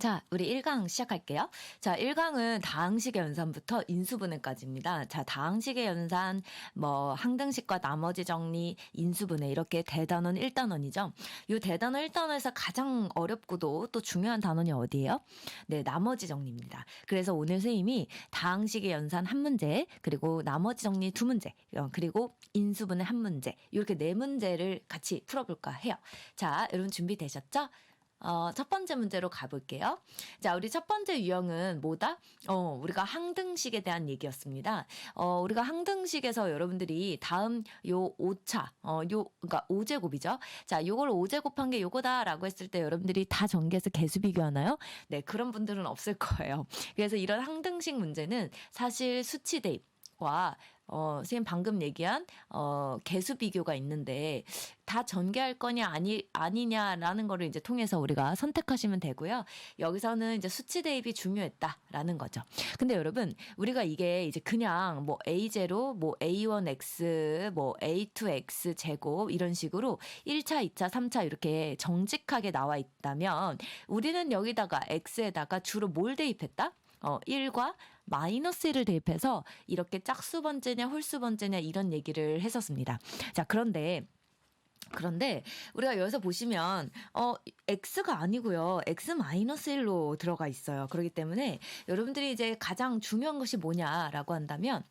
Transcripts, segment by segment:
자, 우리 1강 시작할게요. 자, 1강은 다항식의 연산부터 인수분해까지입니다. 자, 다항식의 연산, 뭐, 항등식과 나머지 정리, 인수분해, 이렇게 대단원 1단원이죠. 이 대단원 1단원에서 가장 어렵고도 또 중요한 단원이 어디예요? 네, 나머지 정리입니다. 그래서 오늘 선생님이 다항식의 연산 한 문제, 그리고 나머지 정리 두 문제, 어, 그리고 인수분해 한 문제, 이렇게 네 문제를 같이 풀어볼까 해요. 자, 여러분 준비되셨죠? 어, 첫 번째 문제로 가볼게요. 자, 우리 첫 번째 유형은 뭐다? 어, 우리가 항등식에 대한 얘기였습니다. 어, 우리가 항등식에서 여러분들이 다음 요 5차, 어, 요, 그니까 5제곱이죠. 자, 요걸 5제곱한 게 요거다라고 했을 때 여러분들이 다 전개해서 개수 비교하나요? 네, 그런 분들은 없을 거예요. 그래서 이런 항등식 문제는 사실 수치 대입, 와, 어, 선생님 방금 얘기한, 어, 개수 비교가 있는데, 다 전개할 거냐, 아니, 아니냐라는 거를 이제 통해서 우리가 선택하시면 되고요. 여기서는 이제 수치 대입이 중요했다라는 거죠. 근데 여러분, 우리가 이게 이제 그냥 뭐 A0, 뭐 A1X, 뭐 A2X 제곱 이런 식으로 1차, 2차, 3차 이렇게 정직하게 나와 있다면, 우리는 여기다가 X에다가 주로 뭘 대입했다? 어, 1과 마이너스 1을 대입해서 이렇게 짝수 번째냐 홀수 번째냐 이런 얘기를 했었습니다. 자, 그런데 그런데 우리가 여기서 보시면 어 x가 아니고요. x 마이너스 1로 들어가 있어요. 그렇기 때문에 여러분들이 이제 가장 중요한 것이 뭐냐라고 한다면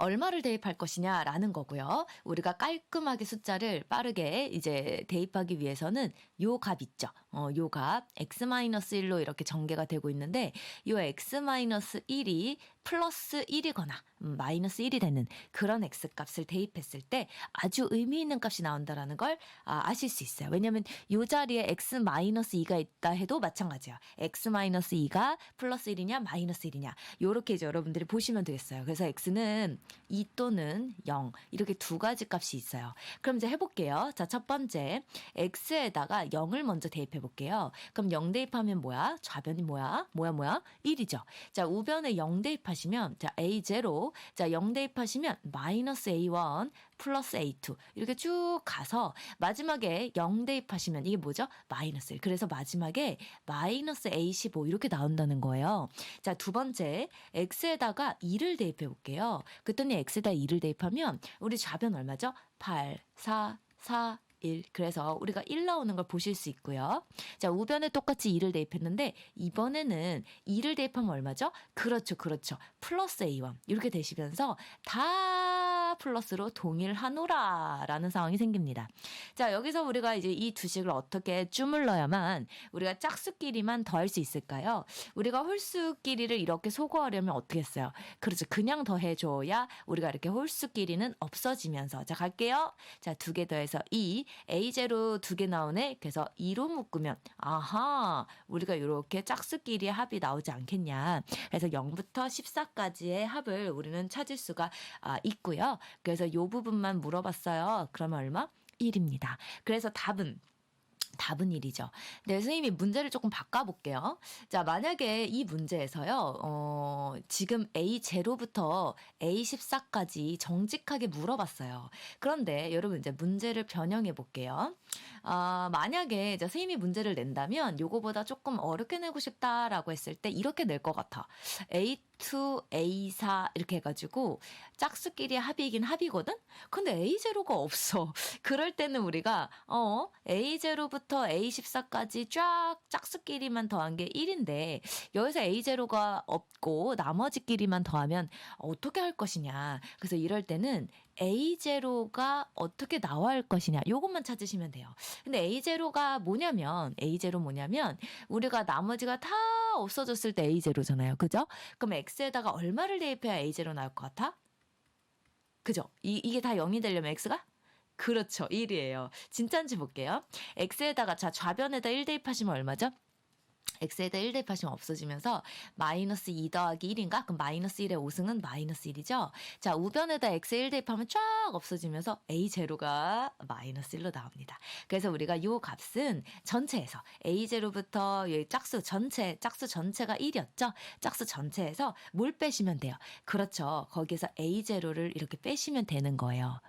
얼마를 대입할 것이냐라는 거고요. 우리가 깔끔하게 숫자를 빠르게 이제 대입하기 위해서는 요 값 있죠. 어, 요 값 x-1로 이렇게 전개가 되고 있는데 요 x-1이 플러스 1이거나 음, 마이너스 1이 되는 그런 x값을 대입했을 때 아주 의미 있는 값이 나온다라는 걸 아, 아실 수 있어요. 왜냐하면 요 자리에 x-2가 있다 해도 마찬가지야. x-2가 플러스 1이냐 마이너스 1이냐 요렇게 이제 여러분들이 보시면 되겠어요. 그래서 x는 2 또는 0 이렇게 두 가지 값이 있어요. 그럼 이제 해볼게요. 자, 첫 번째 x에다가 0을 먼저 대입해 볼게요. 그럼 0 대입하면 뭐야? 좌변이 뭐야? 뭐야 뭐야? 1이죠. 자, 우변에 0 대입하 시면 자, a0 자, 0 대입하시면 마이너스 a1 플러스 a2 이렇게 쭉 가서 마지막에 0 대입하시면 이게 뭐죠? 마이너스 1. 그래서 마지막에 마이너스 a15 이렇게 나온다는 거예요. 자, 두 번째 x에다가 2를 대입해 볼게요. 그랬더니 x에다 2를 대입하면 우리 좌변 얼마죠? 8, 4, 4, 1. 그래서 우리가 1 나오는 걸 보실 수 있고요. 자, 우변에 똑같이 2를 대입했는데 이번에는 2를 대입하면 얼마죠? 그렇죠. 그렇죠. 플러스 A1. 이렇게 되시면서 다 플러스로 동일하노라 라는 상황이 생깁니다. 자, 여기서 우리가 이제 이 두 식을 어떻게 주물러야만 우리가 짝수끼리만 더할 수 있을까요? 우리가 홀수끼리를 이렇게 소거하려면 어떻게 했어요? 그렇죠. 그냥 더해줘야 우리가 이렇게 홀수끼리는 없어지면서 자, 갈게요. 자, 두 개 더해서 2. A0 두 개 나오네. 그래서 2로 묶으면 아하 우리가 이렇게 짝수끼리의 합이 나오지 않겠냐. 그래서 0부터 14까지의 합을 우리는 찾을 수가 아, 있고요. 그래서 이 부분만 물어봤어요. 그러면 얼마? 1입니다. 그래서 답은 답은 1이죠. 네, 선생님이 문제를 조금 바꿔볼게요. 자, 만약에 이 문제에서요, 어, 지금 A0부터 A14까지 정직하게 물어봤어요. 그런데 여러분 이제 문제를 변형해 볼게요. 아, 만약에 이제 선생님이 문제를 낸다면 요거보다 조금 어렵게 내고 싶다라고 했을 때 이렇게 낼 것 같아. A2, A4 이렇게 해가지고 짝수끼리 합이긴 합이거든? 근데 A0가 없어. 그럴 때는 우리가 어 A0부터 A14까지 쫙 짝수끼리만 더한 게 1인데 여기서 A0가 없고 나머지끼리만 더하면 어떻게 할 것이냐. 그래서 이럴 때는 A0가 어떻게 나와 할 것이냐. 요것만 찾으시면 돼요. 근데 A0가 뭐냐면 A0 뭐냐면 우리가 나머지가 다 없어졌을 때 A0잖아요. 그죠? 그럼 X에다가 얼마를 대입해야 A0 나올 것 같아? 그죠? 이, 이게 다 0이 되려면 X가? 그렇죠. 1이에요. 진짜인지 볼게요. X에다가 자 좌변에다 1 대입하시면 얼마죠? X에다 1 대입하시면 없어지면서 마이너스 2 더하기 1인가? 그럼 마이너스 1의 5승은 마이너스 1이죠? 자, 우변에다 x 1 대입하면 쫙 없어지면서 a0가 마이너스 1로 나옵니다. 그래서 우리가 요 값은 전체에서 a0부터 이 짝수 전체, 짝수 전체가 1이었죠? 짝수 전체에서 뭘 빼시면 돼요? 그렇죠. 거기에서 a0를 이렇게 빼시면 되는 거예요.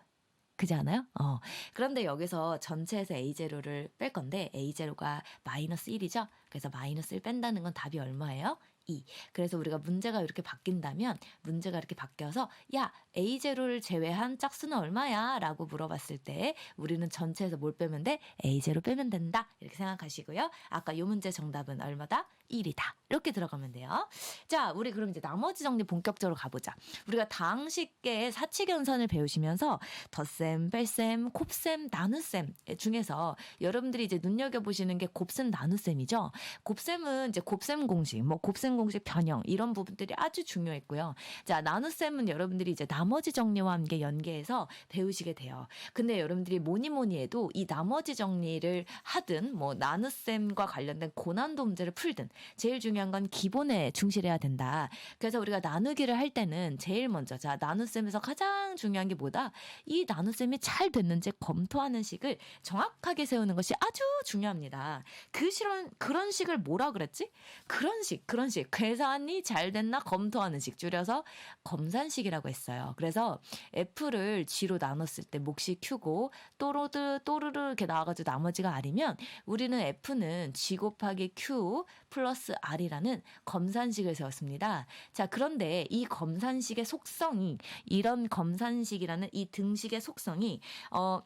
그지 않아요? 어. 그런데 여기서 전체에서 A0를 뺄 건데 A0가 마이너스 1이죠? 그래서 마이너스 1 뺀다는 건 답이 얼마예요? 2. 그래서 우리가 문제가 이렇게 바뀐다면 문제가 이렇게 바뀌어서 야 A0를 제외한 짝수는 얼마야? 라고 물어봤을 때 우리는 전체에서 뭘 빼면 돼? A0 빼면 된다. 이렇게 생각하시고요. 아까 요 문제 정답은 얼마다? 1이다. 이렇게 들어가면 돼요. 자, 우리 그럼 이제 나머지 정리 본격적으로 가보자. 우리가 다항식의 사칙연산을 배우시면서 덧셈, 뺄셈, 곱셈, 나눗셈 중에서 여러분들이 이제 눈여겨보시는 게 곱셈, 나눗셈이죠. 곱셈은 이제 곱셈 공식, 뭐 곱셈 공식 변형 이런 부분들이 아주 중요했고요. 자, 나눗셈은 여러분들이 이제 나 머지 정리와 함께 연계해서 배우시게 돼요. 근데 여러분들이 뭐니 뭐니 해도 이 나머지 정리를 하든 뭐 나눗셈과 관련된 고난도 문제를 풀든 제일 중요한 건 기본에 충실해야 된다. 그래서 우리가 나누기를 할 때는 제일 먼저 자 나눗셈에서 가장 중요한 게 뭐다? 이 나눗셈이 잘 됐는지 검토하는 식을 정확하게 세우는 것이 아주 중요합니다. 그 실은 그런 식을 뭐라 그랬지? 그런 식, 그런 식 계산이 잘 됐나 검토하는 식 줄여서 검산식이라고 했어요. 그래서 F를 G로 나눴을 때 몫이 Q고 또로드 또르르 이렇게 나와가지고 나머지가 R이면 우리는 F는 G 곱하기 Q 플러스 R이라는 검산식을 세웠습니다. 자 그런데 이 검산식의 속성이 이런 검산식이라는 이 등식의 속성이 어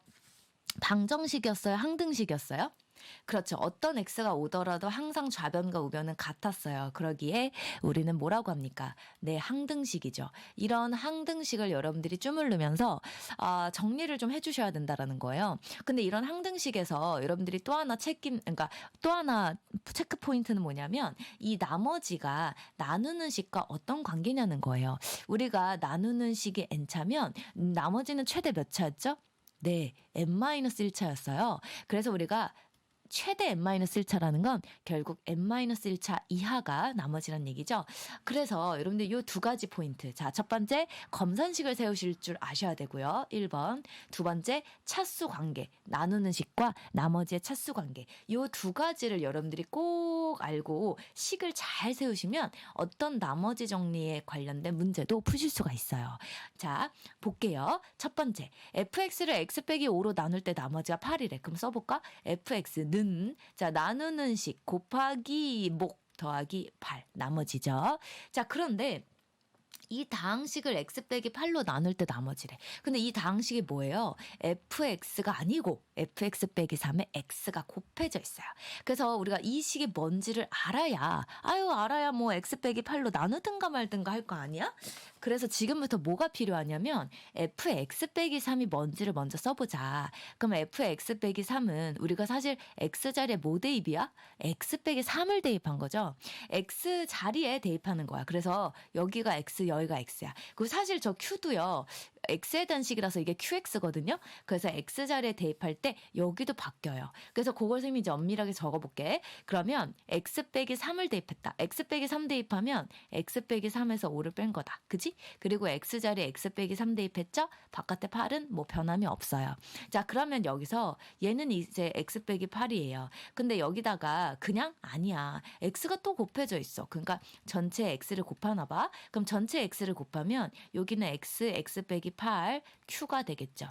방정식이었어요? 항등식이었어요? 그렇죠. 어떤 x가 오더라도 항상 좌변과 우변은 같았어요. 그러기에 우리는 뭐라고 합니까? 네, 항등식이죠. 이런 항등식을 여러분들이 주물르면서 아, 정리를 좀 해주셔야 된다라는 거예요. 근데 이런 항등식에서 여러분들이 또 하나 책임, 그러니까 또 하나 체크 포인트는 뭐냐면 이 나머지가 나누는 식과 어떤 관계냐는 거예요. 우리가 나누는 식이 n차면 나머지는 최대 몇 차였죠? 네, n-1차였어요. 그래서 우리가 최대 n-1차라는 건 결국 n-1차 이하가 나머지란 얘기죠. 그래서 여러분들 이두 가지 포인트. 자, 첫 번째 검산식을 세우실 줄 아셔야 되고요. 1번. 두 번째 차수 관계. 나누는 식과 나머지의 차수 관계. 이두 가지를 여러분들이 꼭 알고 식을 잘 세우시면 어떤 나머지 정리에 관련된 문제도 푸실 수가 있어요. 자, 볼게요. 첫 번째. fx를 x 빼기 5로 나눌 때 나머지가 8이래. 그럼 써볼까? fx는 자 나누는 식 곱하기 목 더하기 8 나머지죠. 자 그런데 이 다항식을 x 빼기 8로 나눌 때 나머지래. 근데 이 다항식이 뭐예요? fx가 아니고 fx 빼기 3에 x가 곱해져 있어요. 그래서 우리가 이 식이 뭔지를 알아야 아유 알아야 뭐 x 빼기 8로 나누든가 말든가 할 거 아니야? 그래서 지금부터 뭐가 필요하냐면 fx 빼기 3이 뭔지를 먼저 써보자. 그럼 fx 빼기 3은 우리가 사실 x 자리에 뭐 대입이야? x 빼기 3을 대입한 거죠. x 자리에 대입하는 거야. 그래서 여기가 x 여기가 x야. 그리고 사실 저 q도요. x에 대한 식이라서 이게 qx거든요. 그래서 x 자리에 대입할 때 여기도 바뀌어요. 그래서 그걸 쌤이 이제 엄밀하게 적어볼게. 그러면 x 빼기 3을 대입했다. x 빼기 3 대입하면 x 빼기 3에서 5를 뺀 거다. 그지? 그리고 x 자리에 x 빼기 3 대입했죠? 바깥에 8은 뭐 변함이 없어요. 자 그러면 여기서 얘는 이제 x 빼기 8이에요. 근데 여기다가 그냥 아니야. x가 또 곱해져 있어. 그러니까 전체 x를 곱하나 봐. 그럼 전체 x를 곱하면 여기는 x, x 빼기 8, q가 되겠죠.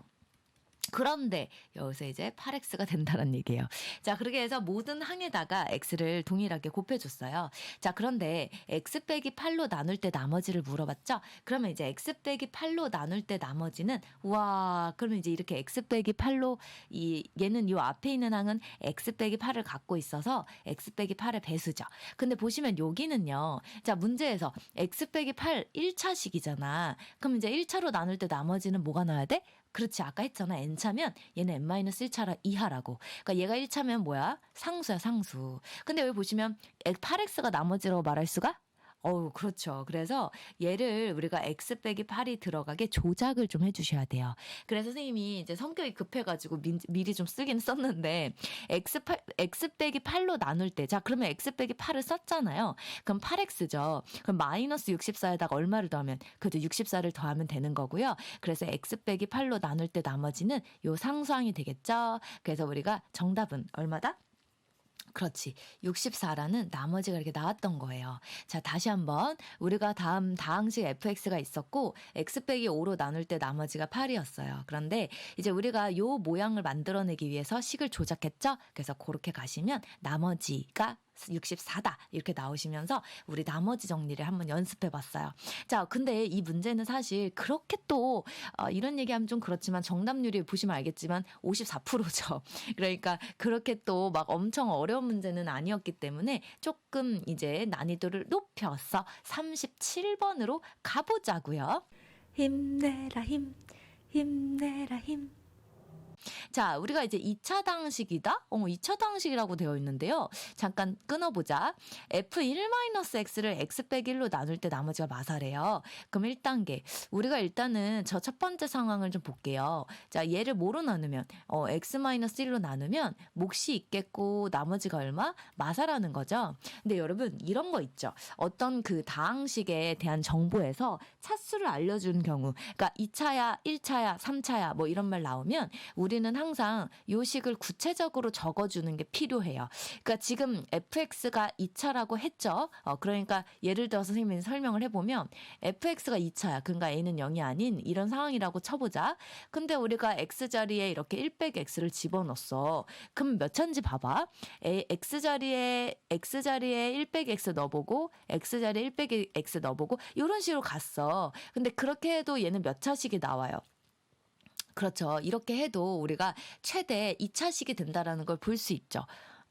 그런데 여기서 이제 8x가 된다는 얘기예요. 자, 그렇게 해서 모든 항에다가 x를 동일하게 곱해줬어요. 자, 그런데 x 빼기 8로 나눌 때 나머지를 물어봤죠? 그러면 이제 x 빼기 8로 나눌 때 나머지는 와, 그러면 이제 이렇게 x 빼기 8로 이 얘는 요 앞에 있는 항은 x 빼기 8을 갖고 있어서 x 빼기 8의 배수죠. 근데 보시면 여기는요. 자, 문제에서 x 빼기 8 1차식이잖아. 그럼 이제 1차로 나눌 때 나머지는 뭐가 나와야 돼? 그렇지 아까 했잖아. N차면 얘는 n-1차라 이하라고. 그러니까 얘가 1차면 뭐야? 상수야 상수. 근데 여기 보시면 8x가 나머지라고 말할 수가 어우, 그렇죠. 그래서 얘를 우리가 x 빼기 8이 들어가게 조작을 좀 해주셔야 돼요. 그래서 선생님이 이제 성격이 급해가지고 미, 미리 좀 쓰긴 썼는데 x 8, x 빼기 8로 나눌 때, 자 그러면 x 빼기 8을 썼잖아요. 그럼 8x죠. 그럼 마이너스 64에다가 얼마를 더하면 그죠 64를 더하면 되는 거고요. 그래서 x 빼기 8로 나눌 때 나머지는 요 상수항이 되겠죠. 그래서 우리가 정답은 얼마다? 그렇지. 64라는 나머지가 이렇게 나왔던 거예요. 자, 다시 한번 우리가 다음 다항식 fx가 있었고 x 빼기 5로 나눌 때 나머지가 8이었어요. 그런데 이제 우리가 요 모양을 만들어내기 위해서 식을 조작했죠? 그래서 그렇게 가시면 나머지가 64다 이렇게 나오시면서 우리 나머지 정리를 한번 연습해 봤어요. 자, 근데 이 문제는 사실 그렇게 또 어, 이런 얘기하면 좀 그렇지만 정답률이 보시면 알겠지만 54%죠. 그러니까 그렇게 또 막 엄청 어려운 문제는 아니었기 때문에 조금 이제 난이도를 높여서 37번으로 가보자고요. 힘내라 힘 힘내라 힘 자, 우리가 이제 2차 당식이다? 어, 2차 당식이라고 되어 있는데요. 잠깐 끊어보자. f1-x를 x 빼기 1로 나눌 때 나머지가 마사래요. 그럼 1단계. 우리가 일단은 저 첫 번째 상황을 좀 볼게요. 자, 얘를 뭐로 나누면, 어, x-1로 나누면 몫이 있겠고, 나머지가 얼마? 마사라는 거죠. 근데 여러분, 이런 거 있죠. 어떤 그 다항식에 대한 정보에서 차수를 알려준 경우, 그러니까 2차야, 1차야, 3차야, 뭐 이런 말 나오면, 우리 는 항상 요식을 구체적으로 적어주는 게 필요해요. 그러니까 지금 fx가 2차라고 했죠. 어, 그러니까 예를 들어서 선생님이 설명을 해보면 fx가 2차야. 그러니까 a는 0이 아닌 이런 상황이라고 쳐보자. 근데 우리가 x 자리에 이렇게 1 빼기 x를 집어넣었어. 그럼 몇 차인지 봐봐. A, x 자리에 x 자리에 1 빼기 x 넣어보고 x 자리에 1 빼기 x 넣어보고 이런 식으로 갔어. 근데 그렇게 해도 얘는 몇 차씩이 나와요. 그렇죠. 이렇게 해도 우리가 최대 2차식이 된다라는 걸 볼 수 있죠.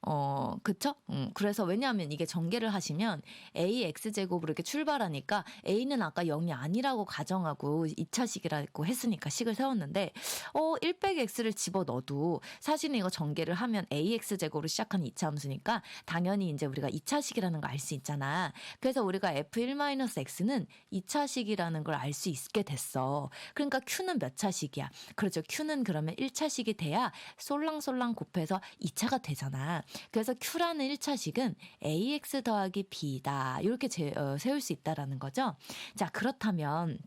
어, 그쵸? 음, 그래서 왜냐하면 이게 전개를 하시면 ax 제곱으로 이렇게 출발하니까 a는 아까 0이 아니라고 가정하고 2차식이라고 했으니까 식을 세웠는데 어, 1 빼기 x를 집어 넣어도 사실은 이거 전개를 하면 ax 제곱으로 시작하는 2차 함수니까 당연히 이제 우리가 2차식이라는 걸 알 수 있잖아. 그래서 우리가 f1-x는 2차식이라는 걸 알 수 있게 됐어. 그러니까 q는 몇 차식이야? 그렇죠. q는 그러면 1차식이 돼야 솔랑솔랑 곱해서 2차가 되잖아. 그래서 Q라는 1차식은 AX 더하기 B다. 이렇게 제, 어, 세울 수 있다라는 거죠. 자, 그렇다면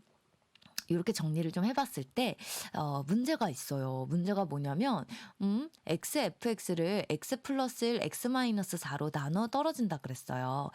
이렇게 정리를 좀 해봤을 때 어, 문제가 있어요. 문제가 뭐냐면 음, xfx를 x 플러스 1, x 마이너스 4로 나눠 떨어진다 그랬어요.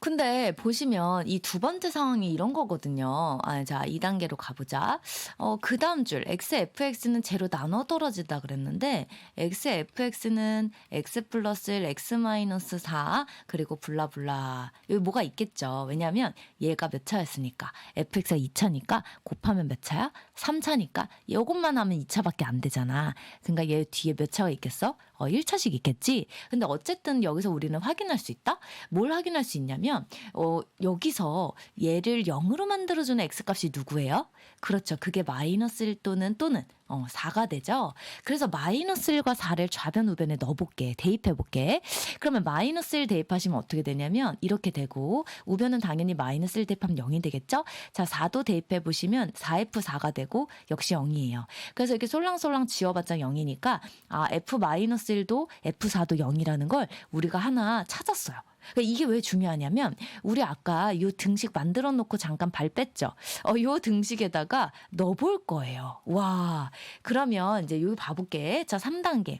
근데 보시면 이 두 번째 상황이 이런 거거든요. 아, 자, 2단계로 가보자. 어, 그 다음 줄, xfx는 제로 나눠 떨어지다 그랬는데, xfx는 x 플러스 1, x 마이너스 4, 그리고 블라블라. 여기 뭐가 있겠죠. 왜냐면 얘가 몇 차였으니까. fx가 2차니까 곱하면 몇 차야? 3차니까. 요것만 하면 2차밖에 안 되잖아. 그러니까 얘 뒤에 몇 차가 있겠어? 어, 1차씩 있겠지. 근데 어쨌든 여기서 우리는 확인할 수 있다? 뭘 확인할 수 있냐면, 어, 여기서 얘를 0으로 만들어 주는 x값이 누구예요? 그렇죠. 그게 마이너스 1 또는 또는 어, 4가 되죠. 그래서 마이너스 1과 4를 좌변 우변에 넣어볼게. 대입해볼게. 그러면 마이너스 1 대입하시면 어떻게 되냐면 이렇게 되고 우변은 당연히 마이너스 1 대입하면 0이 되겠죠. 자 4도 대입해보시면 4F4가 되고 역시 0이에요. 그래서 이렇게 솔랑솔랑 지워봤자 0이니까 아 F 마이너스 1도 F4도 0이라는 걸 우리가 하나 찾았어요. 그러니까 이게 왜 중요하냐면 우리 아까 요 등식 만들어 놓고 잠깐 발 뺐죠. 어, 요 등식에다가 넣어볼 거예요. 와, 그러면 이제 여기 봐볼게. 자, 3단계.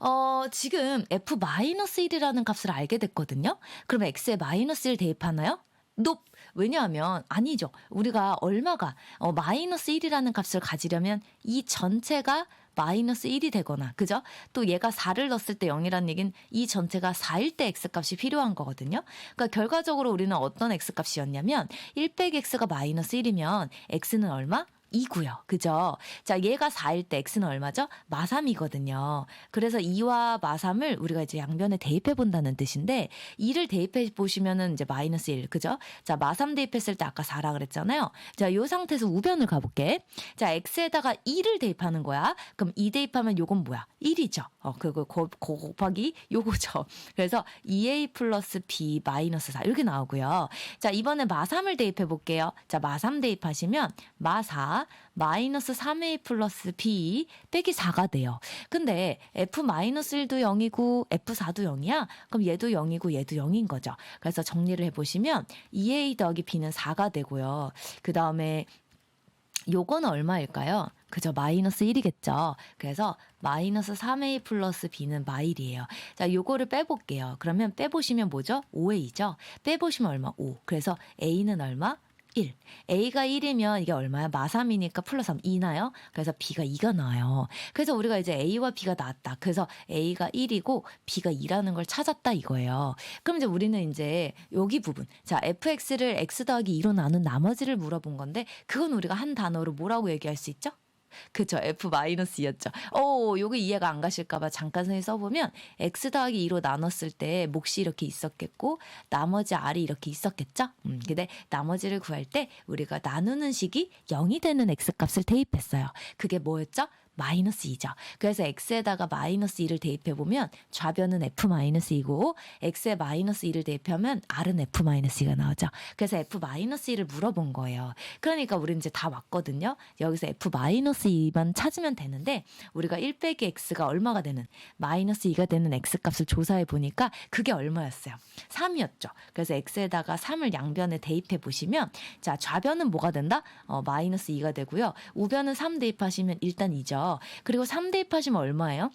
어, 지금 f-1이라는 값을 알게 됐거든요. 그러면 x에 마이너스 1 대입하나요? 높. 왜냐하면 아니죠. 우리가 얼마가 어, 마이너스 1이라는 값을 가지려면 이 전체가 마이너스 1이 되거나 그죠? 또 얘가 4를 넣었을 때 0이라는 얘기는 이 전체가 4일 때 x값이 필요한 거거든요. 그러니까 결과적으로 우리는 어떤 x값이었냐면 1 빼기 x가 마이너스 1이면 x는 얼마? 2고요. 그죠? 자, 얘가 4일 때 x는 얼마죠? 마3이거든요. 그래서 2와 마3을 우리가 이제 양변에 대입해 본다는 뜻인데 2를 대입해 보시면은 이제 마이너스 1. 그죠? 자, 마3 대입했을 때 아까 4라 그랬잖아요. 자, 요 상태에서 우변을 가 볼게. 자, x에다가 2를 대입하는 거야. 그럼 2 대입하면 요건 뭐야? 1이죠. 어, 그거 고, 고, 곱하기 요거죠. 그래서 2a 플러스 b 마이너스 4 이렇게 나오고요. 자, 이번에 마3을 대입해 볼게요. 자, 마3 대입하시면 마4 마이너스 3a 플러스 b 빼기 4가 돼요. 근데 f 마이너스 1도 0이고 f4도 0이야? 그럼 얘도 0이고 얘도 0인 거죠. 그래서 정리를 해보시면 2a 더하기 b는 4가 되고요. 그 다음에 요거는 얼마일까요? 그죠. 마이너스 1이겠죠. 그래서 마이너스 3a 플러스 b는 마일이에요. 자, 요거를 빼볼게요. 그러면 빼보시면 뭐죠? 5a죠. 빼보시면 얼마? 5. 그래서 a는 얼마? 1. A가 1이면 이게 얼마야? 마3이니까 플러스 3 2나요? 그래서 B가 2가 나와요. 그래서 우리가 이제 A와 B가 나왔다. 그래서 A가 1이고 B가 2라는 걸 찾았다 이거예요. 그럼 이제 우리는 이제 여기 부분. 자, fx를 x 더하기 2로 나눈 나머지를 물어본 건데 그건 우리가 한 단어로 뭐라고 얘기할 수 있죠? 그쵸 F-2였죠. 오 요거 이해가 안 가실까봐 잠깐 선생님 써보면 X 더하기 2로 나눴을 때 몫이 이렇게 있었겠고 나머지 R이 이렇게 있었겠죠. 음, 근데 나머지를 구할 때 우리가 나누는 식이 0이 되는 X 값을 대입했어요. 그게 뭐였죠? 마이너스 2죠. 그래서 x에다가 마이너스 2를 대입해 보면 좌변은 f 마이너스 2고 x에 마이너스 2를 대입하면 r은 f 마이너스 2가 나오죠. 그래서 f 마이너스 2를 물어본 거예요. 그러니까 우리는 이제 다 왔거든요. 여기서 f 마이너스 2만 찾으면 되는데 우리가 1 빼기 x가 얼마가 되는 마이너스 2가 되는 x 값을 조사해 보니까 그게 얼마였어요? 3이었죠. 그래서 x에다가 3을 양변에 대입해 보시면 자 좌변은 뭐가 된다? 어, 마이너스 2가 되고요. 우변은 3 대입하시면 일단 2죠. 그리고 3 대입하시면 얼마예요?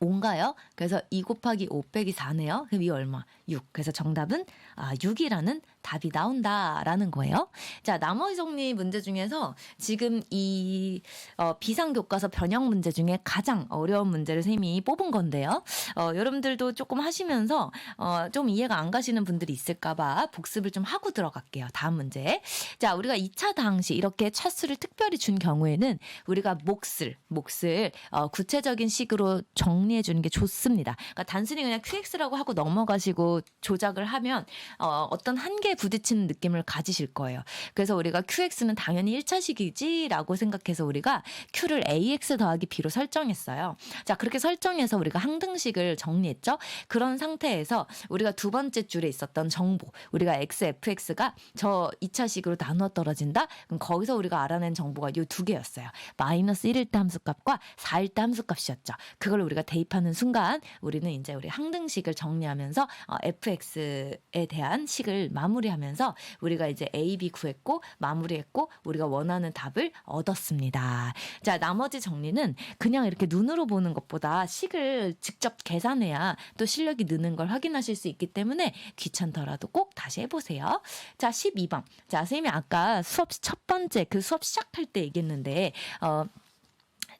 5인가요? 그래서 2 곱하기 5 빼기 4네요. 그럼 이 얼마? 6. 그래서 정답은 아, 6이라는 답이 나온다라는 거예요. 자, 나머지 정리 문제 중에서 지금 이 어, 비상교과서 변형 문제 중에 가장 어려운 문제를 쌤이 뽑은 건데요. 어, 여러분들도 조금 하시면서 어, 좀 이해가 안 가시는 분들이 있을까봐 복습을 좀 하고 들어갈게요. 다음 문제. 자, 우리가 2차 당시 이렇게 차수를 특별히 준 경우에는 우리가 몫을 몫을 어, 구체적인 식으로 정리해 주는 게 좋습니다. 그러니까 단순히 그냥 QX라고 하고 넘어가시고 조작을 하면 어, 어떤 한계 에 부딪히는 느낌을 가지실 거예요. 그래서 우리가 QX는 당연히 1차식이지라고 생각해서 우리가 Q를 AX 더하기 B로 설정했어요. 자, 그렇게 설정해서 우리가 항등식을 정리했죠. 그런 상태에서 우리가 두 번째 줄에 있었던 정보, 우리가 XFX가 저 2차식으로 나눠 떨어진다? 그럼 거기서 우리가 알아낸 정보가 이 두 개였어요. 마이너스 1일 때 함수값과 4일 때 함수값이었죠. 그걸 우리가 대입하는 순간 우리는 이제 우리 항등식을 정리하면서 어, fx에 대한 식을 마무리 하면서 우리가 이제 a, b 구했고 마무리했고 우리가 원하는 답을 얻었습니다. 자, 나머지 정리는 그냥 이렇게 눈으로 보는 것보다 식을 직접 계산해야 또 실력이 느는 걸 확인하실 수 있기 때문에 귀찮더라도 꼭 다시 해보세요. 자, 12번. 자, 선생님이 아까 수업 첫 번째 그 수업 시작할 때 얘기했는데, 어,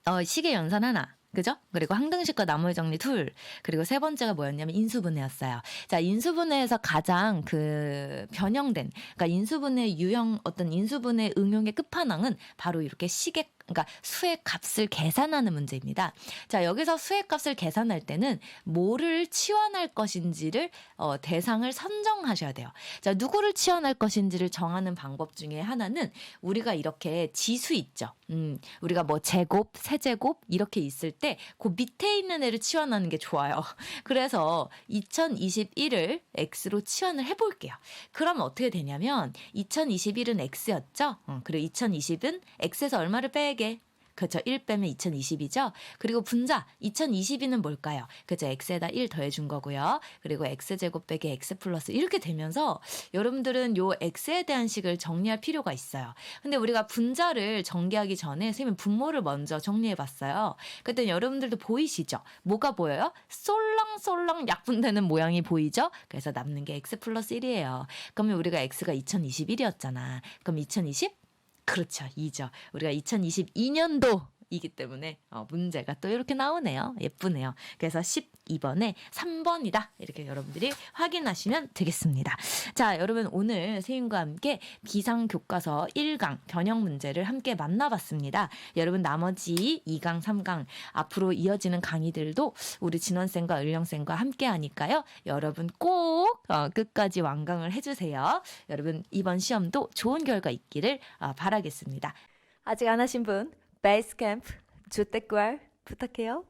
어, 시계 연산 하나. 그죠? 그리고 항등식과 나머지 정리 둘. 그리고 세 번째가 뭐였냐면 인수분해였어요. 자, 인수분해에서 가장 그 변형된, 그러니까 인수분해 유형, 어떤 인수분해 응용의 끝판왕은 바로 이렇게 시계 그러니까 수의 값을 계산하는 문제입니다. 자, 여기서 수의 값을 계산할 때는 뭐를 치환할 것인지를 어, 대상을 선정하셔야 돼요. 자, 누구를 치환할 것인지를 정하는 방법 중에 하나는 우리가 이렇게 지수 있죠. 음, 우리가 뭐 제곱, 세제곱 이렇게 있을 때 그 밑에 있는 애를 치환하는 게 좋아요. 그래서 2021을 x로 치환을 해 볼게요. 그러면 어떻게 되냐면 2021은 x였죠. 어, 그리고 2020은 x에서 얼마를 빼 게? 그렇죠. 1 빼면 2020이죠. 그리고 분자 2022는 뭘까요? 그죠. x에다 1 더해준 거고요. 그리고 x제곱 빼기 x 플러스 이렇게 되면서 여러분들은 요 x에 대한 식을 정리할 필요가 있어요. 근데 우리가 분자를 전개하기 전에 선생님 분모를 먼저 정리해봤어요. 그때 여러분들도 보이시죠? 뭐가 보여요? 쏠랑쏠랑 약분되는 모양이 보이죠? 그래서 남는 게 x 플러스 1이에요. 그러면 우리가 x가 2021이었잖아. 그럼 2020? 그렇죠. 2죠. 우리가 2022년도 이기 때문에 어, 문제가 또 이렇게 나오네요. 예쁘네요. 그래서 12번에 3번이다. 이렇게 여러분들이 확인하시면 되겠습니다. 자, 여러분 오늘 세윤과 함께 비상 교과서 1강 변형 문제를 함께 만나봤습니다. 여러분 나머지 2강, 3강 앞으로 이어지는 강의들도 우리 진원쌤과 을령쌤과 함께 하니까요. 여러분 꼭 어, 끝까지 완강을 해주세요. 여러분 이번 시험도 좋은 결과 있기를 어, 바라겠습니다. 아직 안 하신 분 베이스 캠프 주택구알 부탁해요.